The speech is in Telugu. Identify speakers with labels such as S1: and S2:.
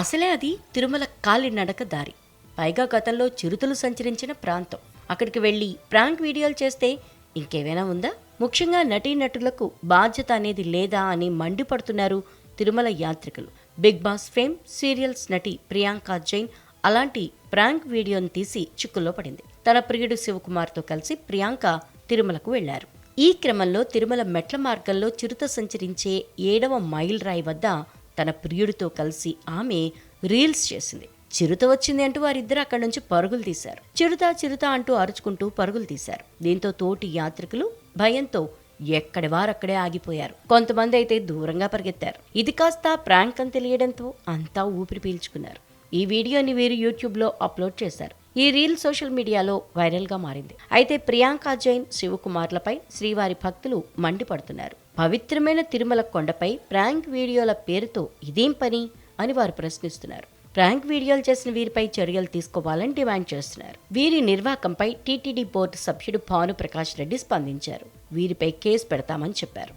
S1: అసలే అది తిరుమల కాలినడక దారి. పైగా గతంలో చిరుతలు సంచరించిన ప్రాంతం. అక్కడికి వెళ్ళి ప్రాంక్ వీడియోలు చేస్తే ఇంకేమైనా ఉందా? ముఖ్యంగా నటీనటులకు బాధ్యత అనేది లేదా అని మండిపడుతున్నారు తిరుమల యాత్రికులు. బిగ్ బాస్ ఫేమ్ సీరియల్స్ నటి ప్రియాంక జైన్ అలాంటి ప్రాంక్ వీడియోను తీసి చిక్కుల్లో పడింది. తన ప్రియుడు శివకుమార్తో కలిసి ప్రియాంక తిరుమలకు వెళ్ళారు ఈ క్రమంలో తిరుమల మెట్ల మార్గంలో చిరుత సంచరించే ఏడవ మైల్ రాయి వద్ద తన ప్రియుడితో కలిసి ఆమె రీల్స్ చేసింది. చిరుత వచ్చింది అంటూ వారిద్దరు అక్కడి నుంచి పరుగులు తీశారు. చిరుత చిరుత అంటూ అరుచుకుంటూ పరుగులు తీశారు. దీంతో తోటి యాత్రికులు భయంతో ఎక్కడి వారక్కడే ఆగిపోయారు. కొంతమంది అయితే దూరంగా పరిగెత్తారు. ఇది కాస్త ప్రాంక్ అని తెలియడంతో అంతా ఊపిరి పీల్చుకున్నారు. ఈ వీడియోని వీరు యూట్యూబ్లో అప్లోడ్ చేశారు. ఈ రీల్ సోషల్ మీడియాలో వైరల్గా మారింది. అయితే ప్రియాంక జైన్ శివకుమార్లపై శ్రీవారి భక్తులు మండిపడుతున్నారు. పవిత్రమైన తిరుమల కొండపై ప్రాంక్ వీడియోల పేరుతో ఇదేం పని అని వారు ప్రశ్నిస్తున్నారు. ప్రాంక్ వీడియోలు చేసిన వీరిపై చర్యలు తీసుకోవాలని డిమాండ్ చేస్తున్నారు. వీరి నిర్వాకంపై టీటీడీ బోర్డు సభ్యుడు భాను ప్రకాష్ రెడ్డి స్పందించారు. వీరిపై కేసు పెడతామని చెప్పారు.